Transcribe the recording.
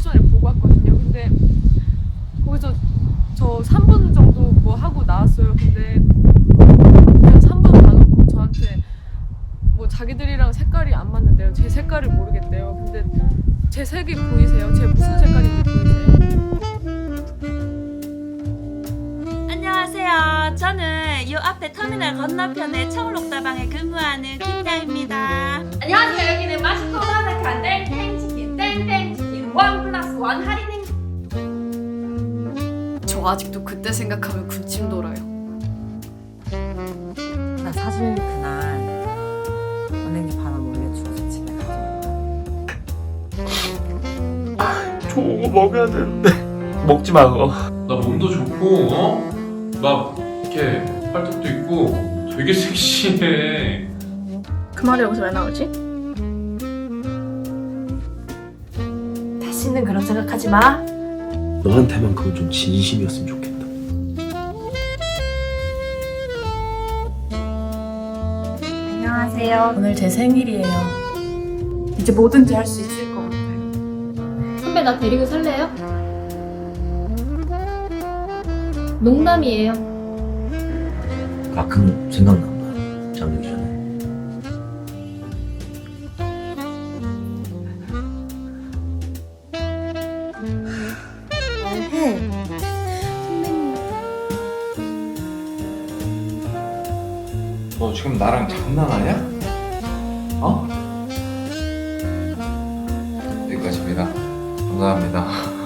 오디션을 보고 왔거든요. 근데 거기서 저 3분 정도 뭐 하고 나왔어요. 근데 그냥 3분 봐놓고 저한테 뭐 자기들이랑 색깔이 안 맞는데요. 제 색깔을 모르겠대요. 근데 제 색이 보이세요? 제 무슨 색깔인지 보이세요? 안녕하세요. 저는 이 앞에 터미널 건너편의 청록다방에 근무하는 김다입니다. 안녕하세요. 원 할인 행 저 아직도 그때 생각하면 군침 돌아요. 나 사실 그날 받아 몰래 주워서 집에 가져왔다. 좋은 거 먹어야 되는데 먹지 마 그거 나 몸도 좋고 어? 막 이렇게 팔뚝도 있고 되게 섹시해 그 말이 여기서 왜 나오지? 다시는 그런 생각하지 마. 너한테만큼은 좀 진심이었으면 좋겠다 안녕하세요. 오늘 제 생일이에요. 이제 뭐든지 할 수 있을 것 같아요. 선배 나 데리고 살래요? 농담이에요. 가끔 생각난다. 잠들기 너 지금 나랑 장난하냐? 어? 여기까지입니다 감사합니다